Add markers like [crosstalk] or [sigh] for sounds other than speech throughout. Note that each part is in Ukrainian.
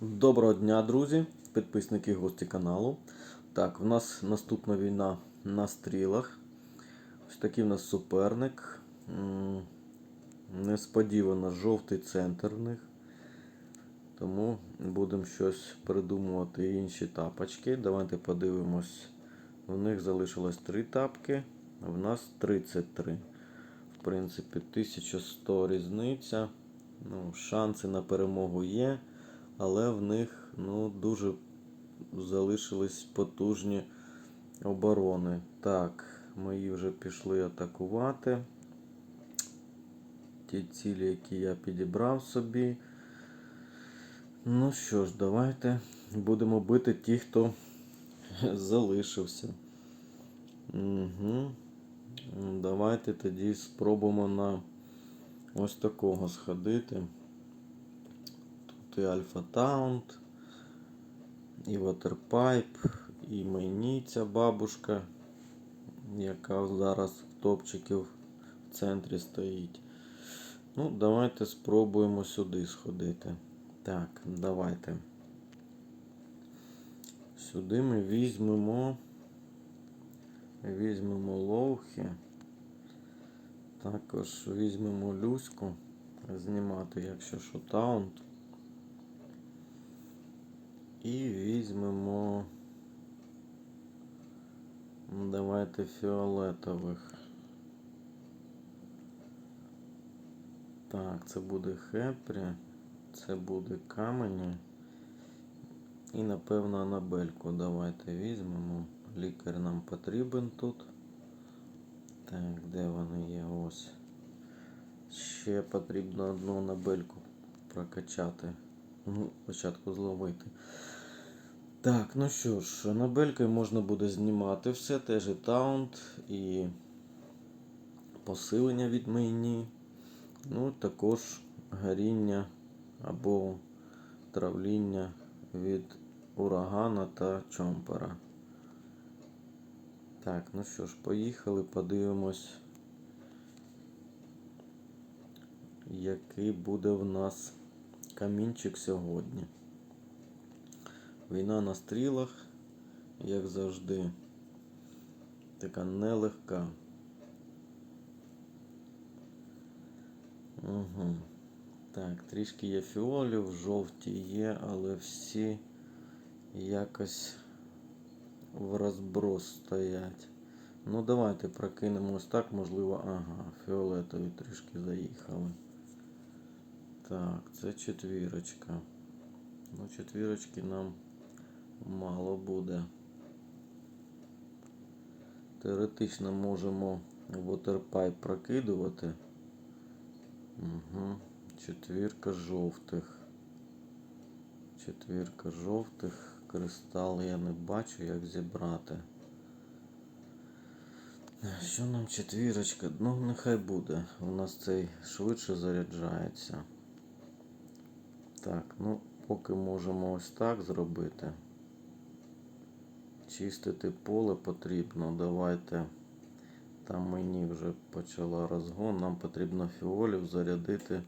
Доброго дня, друзі, підписники і гості каналу. Так, в нас наступна війна на стрілах. Ось такий в нас суперник. Несподівано жовтий центр в них. Тому будемо щось придумувати інші тапочки. Давайте подивимось. У них залишилось 3 тапки, а в нас 33. В принципі, 1100 різниця. Ну, шанси на перемогу є але в них ну, дуже залишились потужні оборони. Так, мої вже пішли атакувати. Ті цілі, які я підібрав собі. Ну що ж, давайте будемо бити ті, хто [laughs] залишився. Угу. Давайте тоді спробуємо на ось такого сходити. І Альфа Таунт, і Waterpipe, і мені ця бабушка, яка зараз в топчиків в центрі стоїть. Ну, давайте спробуємо сюди сходити. Так, давайте. Сюди ми візьмемо. Візьмемо лоухи. Також візьмемо люську. Знімати, якщо що таунт. І візьмемо. ну, Давайте фіолетових. Так, це буде хепрі, це буде камені. І напевно анабельку давайте візьмемо. Лікар нам потрібен тут. Так, де вони є? Ось. Ще потрібно одну анабельку прокачати. Ну, спочатку зловити. Так, ну що ж, анабелькою можна буде знімати все, теж і таунт, і посилення від мені. Ну, також горіння або травління від урагана та чомпера. Так, ну що ж, поїхали, подивимось, який буде в нас камінчик сьогодні. Війна на стрілах, як завжди, така нелегка. Угу. Так, трішки є фіолів, жовті є, але всі якось в розброс стоять. Ну, давайте прокинемо ось так, можливо, ага, фіолетові трішки заїхали. Так, це четвірочка. Ну, четвірочки нам мало буде. Теоретично можемо waterpipe прокидувати. Угу. Четвірка жовтих. Четвірка жовтих. Кристал я не бачу, як зібрати. Що нам четвірочка? Ну, нехай буде. У нас цей швидше заряджається. Так, ну, поки можемо ось так зробити. Чистити поле потрібно. Давайте. Там мені вже почала розгон. Нам потрібно фіолів зарядити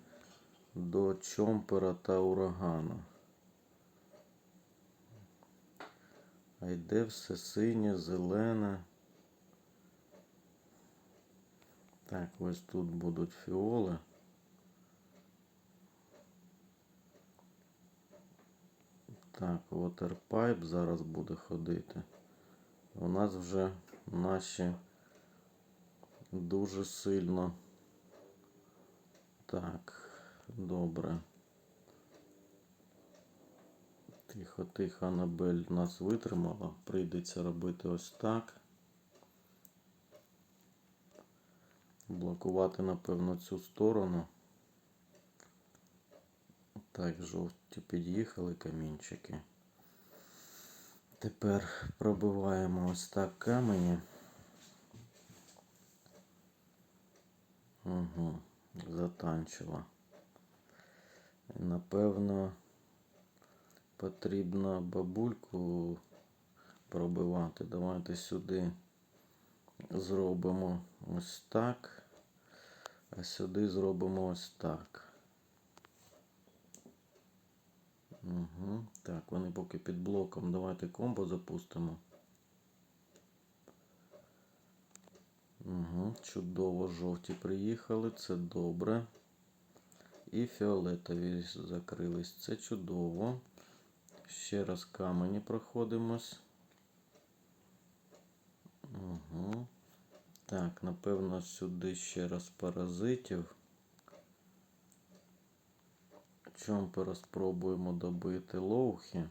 до чомпера та урагана. А йде все синє, зелене. Так, ось тут будуть фіоли. Так, waterpipe зараз буде ходити. У нас вже наші дуже сильно. Так, добре. Тихо, тихо, Анабель нас витримала. Прийдеться робити ось так. Блокувати, напевно, цю сторону. Так, жовті під'їхали камінчики. Тепер пробиваємо ось так камені. Угу, затанчила. Напевно, потрібно бабульку пробивати. Давайте сюди зробимо ось так, а сюди зробимо ось так. Угу. Так, вони поки під блоком. Давайте комбо запустимо. Угу. Чудово, жовті приїхали, це добре. І фіолетові закрились. Це чудово. Ще раз камені проходимось. Угу. Так, напевно, сюди ще раз паразитів. Чомпера спробуємо добити лоухи.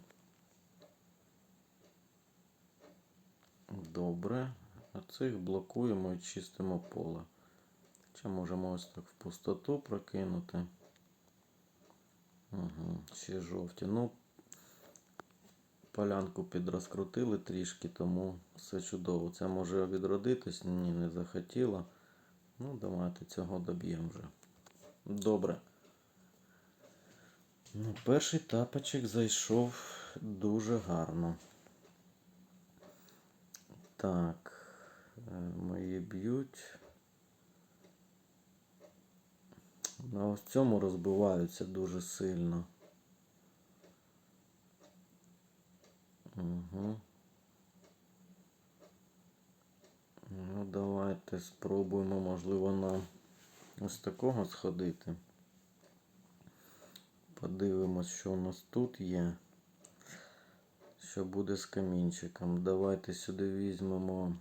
Добре. А цих блокуємо і чистимо поле. Чи можемо ось так в пустоту прокинути. Угу. Ще жовті. Ну, полянку підрозкрутили трішки, тому все чудово. Це може відродитись? Ні, не захотіла. Ну, давайте цього доб'ємо вже. Добре. Ну, перший тапочок зайшов дуже гарно. Так, е, мої б'ють. На ось цьому розбиваються дуже сильно. Угу. Ну, давайте спробуємо, можливо, на ось такого сходити. Подивимось, що у нас тут є. Що буде з камінчиком. Давайте сюди візьмемо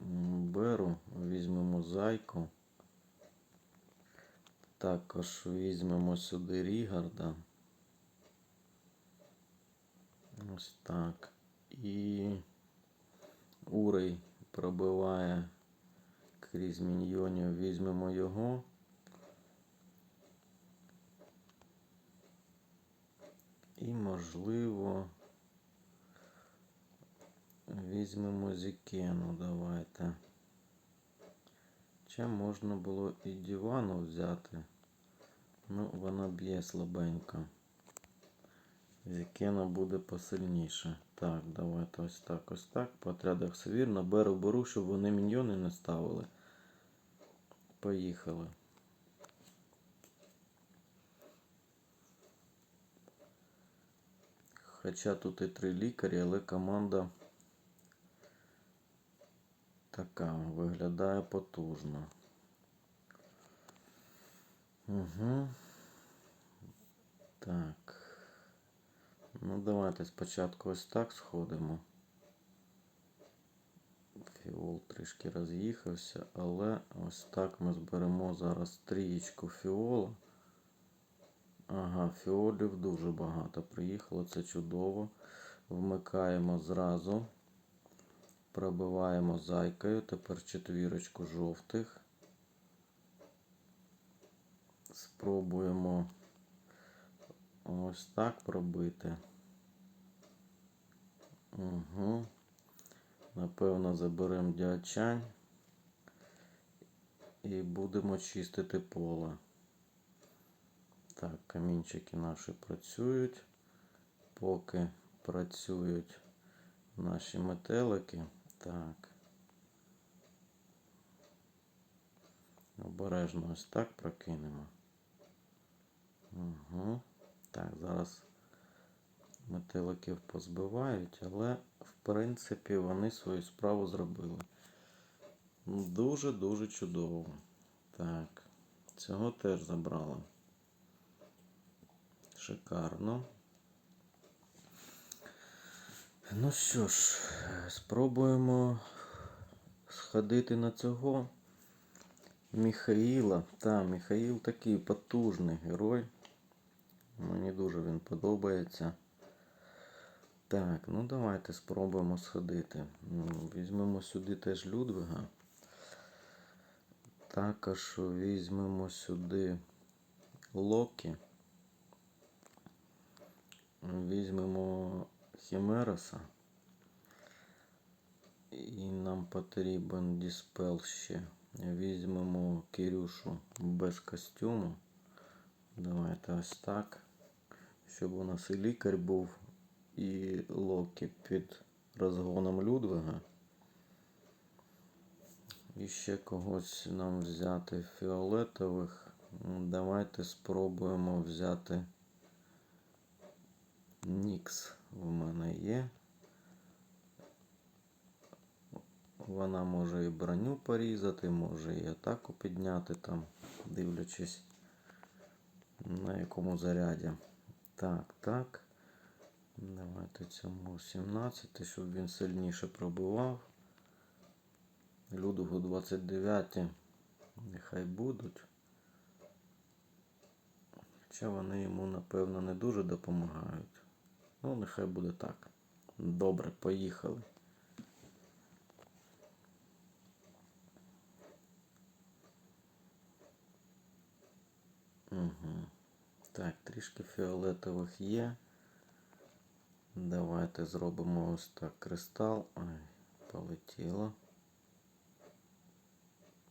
беру, візьмемо зайку. Також візьмемо сюди Рігарда. Ось так. І Урей пробиває крізь міньйонів. Візьмемо його. І, можливо, візьмемо Зікену, давайте. Чи можна було і Дівану взяти? Ну, вона б'є слабенько. Зікена буде посильніше. Так, давайте ось так, ось так. По отрядах все вірно. Беру, беру, щоб вони міньйони не ставили. Поїхали. Хоча тут і три лікарі, але команда така виглядає потужно. Угу. Так. Ну, давайте спочатку ось так сходимо. Фіол трішки роз'їхався, але ось так ми зберемо зараз трієчку фіола. Ага, фіолів дуже багато приїхало, це чудово. Вмикаємо зразу. Пробиваємо зайкою. Тепер четвірочку жовтих. Спробуємо ось так пробити. Угу. Напевно, заберемо діачань і будемо чистити поле. Так, камінчики наші працюють. Поки працюють наші метелики. Так. Обережно ось так прокинемо. Угу. Так, зараз метеликів позбивають, але в принципі вони свою справу зробили. Дуже-дуже чудово. Так, цього теж забрали. Шикарно. Ну що ж, спробуємо сходити на цього Міхаїла. Та, Міхаїл такий потужний герой. Мені дуже він подобається. Так, ну давайте спробуємо сходити. Ну, Візьмемо сюди теж Людвига. Також візьмемо сюди Локі. Візьмемо Хімероса. І нам потрібен Діспел ще. Візьмемо Кирюшу без костюму. Давайте ось так. Щоб у нас і лікар був, і Локі під розгоном Людвига. І ще когось нам взяти фіолетових. Давайте спробуємо взяти Нікс в мене є. Вона може і броню порізати, може і атаку підняти там, дивлячись на якому заряді. Так, так. Давайте цьому 17, щоб він сильніше пробивав. Людугу 29. Нехай будуть. Хоча вони йому, напевно, не дуже допомагають. Ну, нехай буде так. Добре, поїхали. Угу. Так, трішки фіолетових є. Давайте зробимо ось так кристал. Ай, полетіло.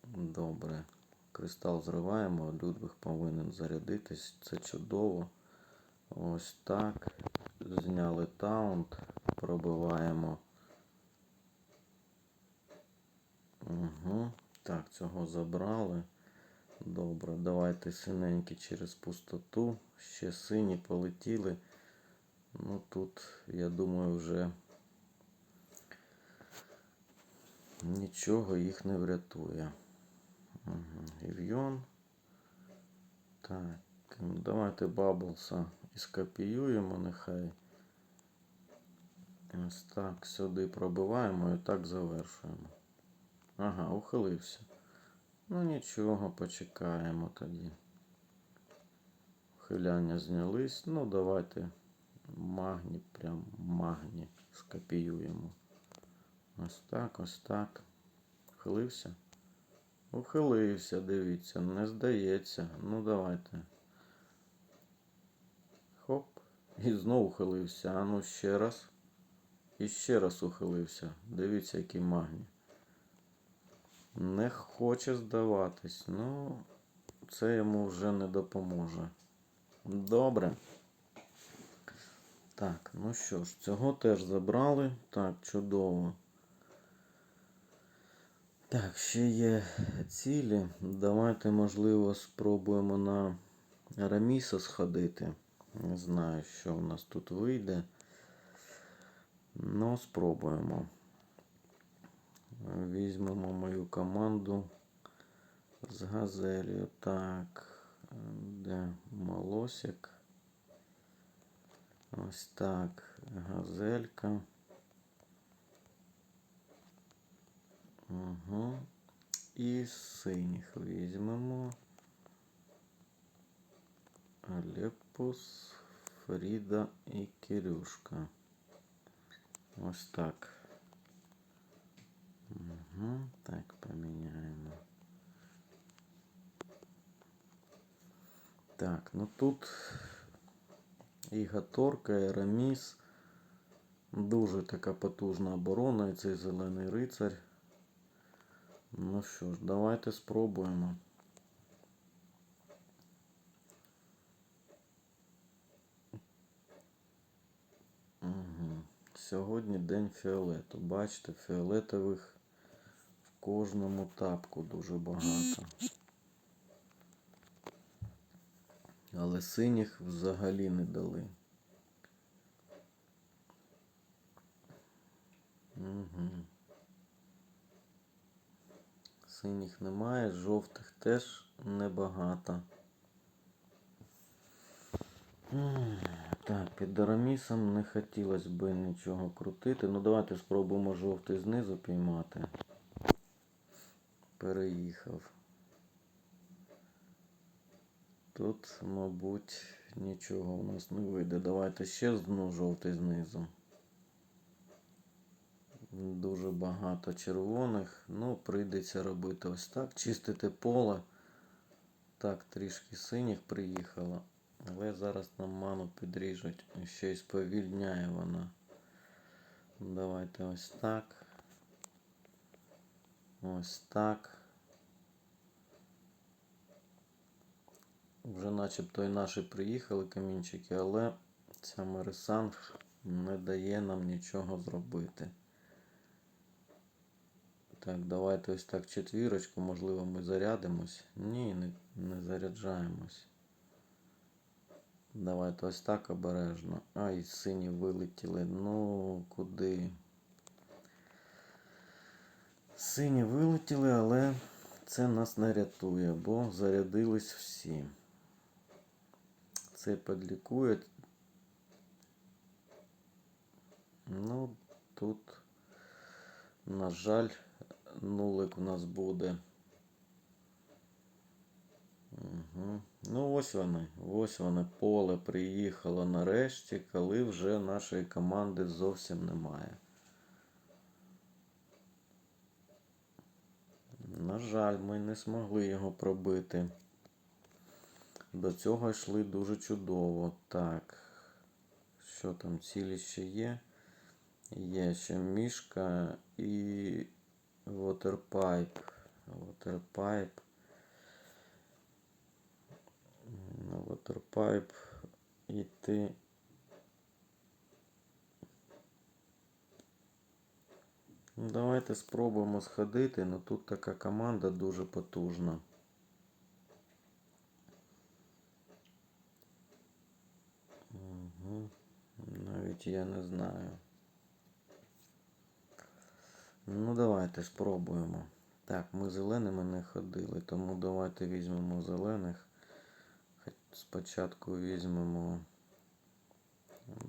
Добре. Кристал зриваємо, Людвиг повинен зарядитись. Це чудово. Ось так. Зняли таунт. Пробиваємо. Угу. Так, цього забрали. Добре, давайте синенькі через пустоту. Ще сині полетіли. Ну тут, я думаю, вже нічого їх не врятує. Угу. Так, давайте Баблса і скопіюємо, нехай. Ось так, сюди пробиваємо і так завершуємо. Ага, ухилився. Ну нічого, почекаємо тоді. Ухиляння знялись. Ну, давайте магні, прям магні скопіюємо. Ось так, ось так. Ухилився? Ухилився, дивіться, не здається. Ну давайте. І знову ухилився. А ну ще раз. І ще раз ухилився. Дивіться, який магній. Не хоче здаватись. Ну, це йому вже не допоможе. Добре. Так, ну що ж, цього теж забрали. Так, чудово. Так, ще є цілі. Давайте, можливо, спробуємо на Раміса сходити. Не знаю, що в нас тут вийде. Ну, спробуємо. Візьмемо мою команду з газелью. Так, де молосик? Ось так, газелька. Угу. І синіх візьмемо. Алепус, Фріда і Кирюшка. Ось так. Угу. Так, поміняємо. Так, ну тут і Гаторка, і Раміс. Дуже така потужна оборона і цей зелений рицар. Ну що ж, давайте спробуємо. Угу. Сьогодні день фіолету. Бачите, фіолетових в кожному тапку дуже багато. Але синіх взагалі не дали. Угу. Синіх немає, жовтих теж небагато. М, Так, під Арамісом не хотілося б нічого крутити. Ну давайте спробуємо жовтий знизу піймати. Переїхав. Тут, мабуть, нічого у нас не вийде. Давайте ще зну жовтий знизу. Дуже багато червоних. Ну, прийдеться робити ось так. Чистити поле. Так, трішки синіх приїхало. Але зараз нам ману підріжуть. Ще й сповільняє вона. Давайте ось так. Ось так. Вже начебто і наші приїхали камінчики, але ця Мерисанг не дає нам нічого зробити. Так, давайте ось так четвірочку, можливо, ми зарядимось. Ні, не, не заряджаємось. Давайте ось так обережно. Ай, сині вилетіли. Ну, куди? Сині вилетіли, але це нас не рятує, бо зарядились всі. Це підлікує. Ну, тут, на жаль, нулик у нас буде. Угу. Ну, ось вони, ось вони, поле приїхало нарешті, коли вже нашої команди зовсім немає. На жаль, ми не змогли його пробити. До цього йшли дуже чудово. Так. Що там, цілі ще є? Є ще мішка і waterpipe. Waterpipe. На waterpipe йти. Ну, давайте спробуємо сходити, але тут така команда дуже потужна. Угу. Навіть я не знаю. Ну, давайте спробуємо. Так, ми зеленими не ходили, тому давайте візьмемо зелених. Спочатку візьмемо.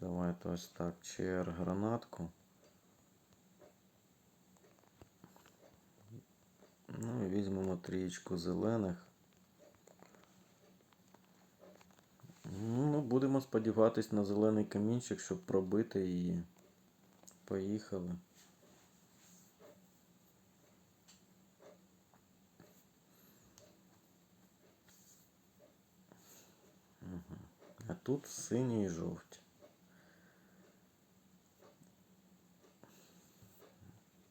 Давайте ось так, ЧР гранатку. Ну і візьмемо трієчку зелених. Ну, будемо сподіватись на зелений камінчик, щоб пробити її. Поїхали. Мгм. А тут сині і жовті.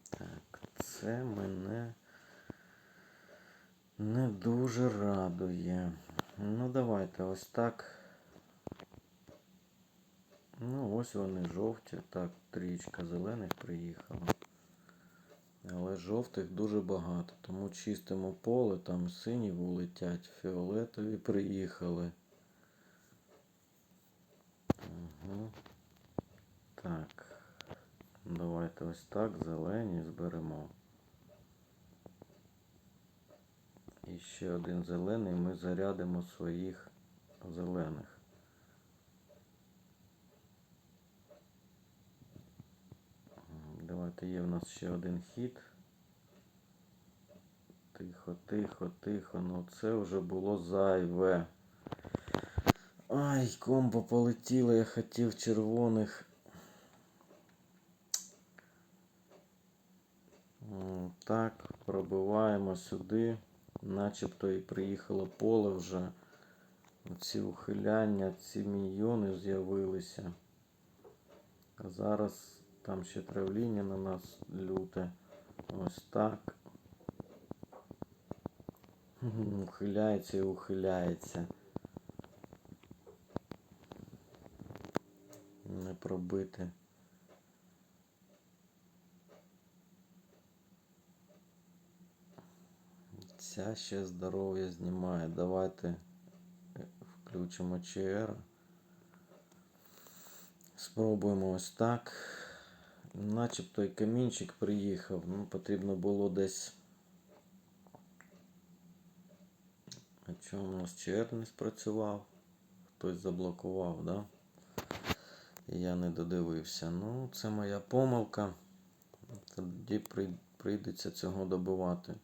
Так, це мене не дуже радує. Ну, давайте ось так. Ну, ось вони жовті. Так, трічка зелених приїхала. Але жовтих дуже багато. Тому чистимо поле, там сині улетять, фіолетові приїхали. Так. Давайте ось так, зелені зберемо. І ще один зелений ми зарядимо своїх зелених. Давайте є в нас ще один хід. Тихо, тихо, тихо. Ну це вже було зайве. Ай, комбо полетіло, я хотів червоних. Так, пробиваємо сюди. Начебто і приїхало поле вже. Ці ухиляння, ці міньйони з'явилися. А зараз там ще травління на нас люте. Ось так. Ухиляється і ухиляється. Не пробити. Ця ще здоров'я знімає. Давайте е, включимо ЧР. Спробуємо ось так. Начебто і камінчик приїхав. Ну, потрібно було десь. А чому у нас ЧР не спрацював? Хтось заблокував, да? Я не додивився. Ну, це моя помилка. Тоді прийдеться цього добивати.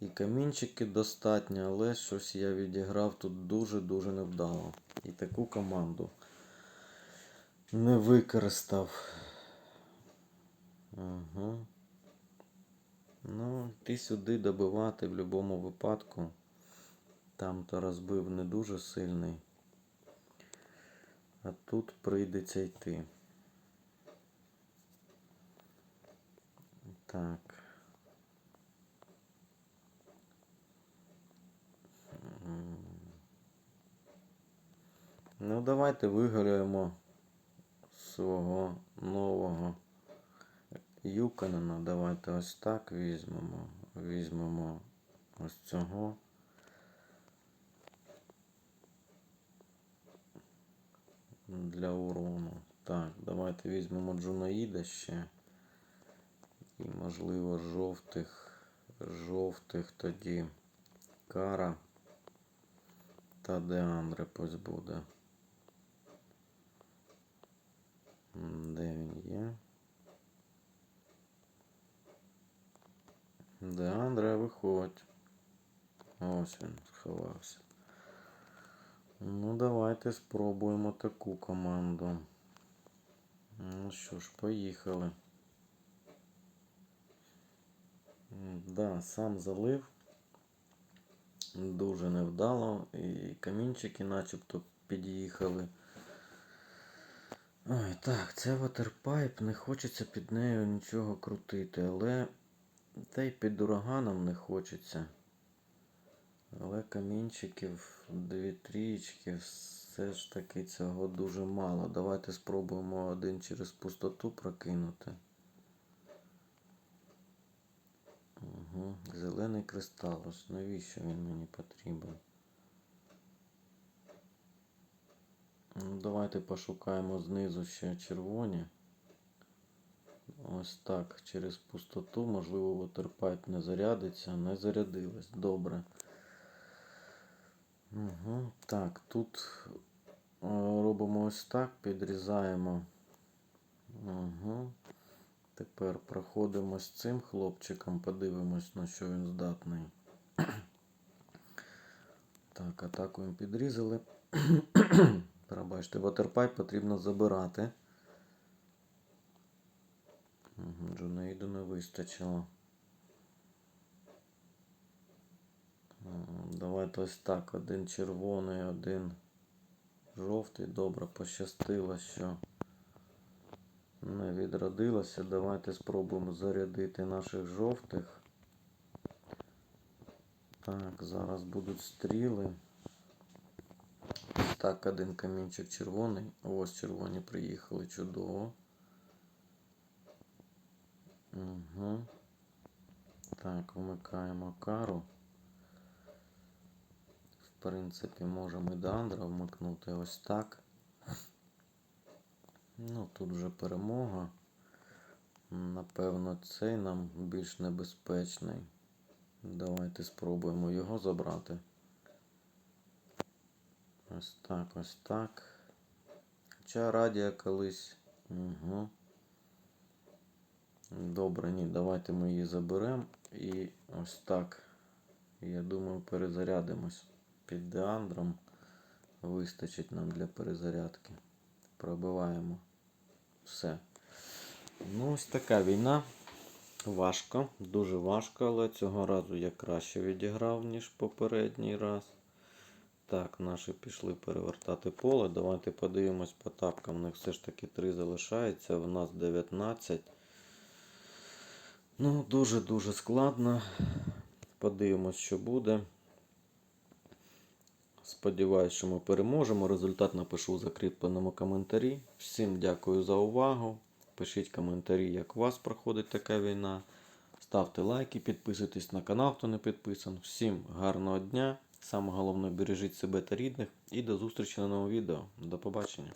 І камінчики достатньо, але щось я відіграв тут дуже-дуже невдало. І таку команду не використав. Ага. Ну, йти сюди добивати в будь-якому випадку. Там то розбив не дуже сильний. А тут прийдеться йти. Так. Ну, давайте виграємо свого нового Юканена. Давайте ось так візьмемо. Візьмемо ось цього. Для урону. Так, давайте візьмемо Джунаїда ще. І, можливо, жовтих. Жовтих тоді. Кара. Та Деандре пусть буде. Де він є? Деандре, виходь. Ось він сховався. Ну, давайте спробуємо таку команду. Ну що ж, поїхали. Да, сам залив. Дуже невдало. І камінчики начебто під'їхали. Ой, так, це ватерпайп, не хочеться під нею нічого крутити, але та й під ураганом не хочеться. Але камінчиків, дві трічки, все ж таки цього дуже мало. Давайте спробуємо один через пустоту прокинути. Угу. Зелений кристал. Ось навіщо він мені потрібен? Ну, давайте пошукаємо знизу ще червоні. Ось так, через пустоту, можливо, waterpipe не зарядиться, не зарядилось. Добре. Угу. Так, тут е, робимо ось так, підрізаємо. Угу. Тепер проходимо з цим хлопчиком, подивимось, на що він здатний. Так, атаку їм підрізали. Пробачте, ватерпайп потрібно забирати. Угу, не вистачило. Давайте ось так. Один червоний, один жовтий. Добре, пощастило, що не відродилося. Давайте спробуємо зарядити наших жовтих. Так, зараз будуть стріли. Так, один камінчик червоний. Ось червоні приїхали чудово. Угу. Так, вмикаємо кару. Принципі, можемо і вмикнути ось так. Ну, тут вже перемога. Напевно, цей нам більш небезпечний. Давайте спробуємо його забрати. Ось так, ось так. Хоча радія колись. Угу. Добре, ні, давайте ми її заберемо. І ось так. Я думаю, перезарядимось. Під деандром вистачить нам для перезарядки. Пробиваємо. Все. Ну, ось така війна. Важко, дуже важко, але цього разу я краще відіграв, ніж попередній раз. Так, наші пішли перевертати поле. Давайте подивимось по тапкам. У них все ж таки 3 залишається. В нас 19. Ну, дуже-дуже складно. Подивимось, що буде. Сподіваюсь, що ми переможемо. Результат напишу у закріпленому коментарі. Всім дякую за увагу. Пишіть коментарі, як у вас проходить така війна. Ставте лайки, підписуйтесь на канал, хто не підписан. Всім гарного дня. Саме головне, бережіть себе та рідних. І до зустрічі на новому відео. До побачення.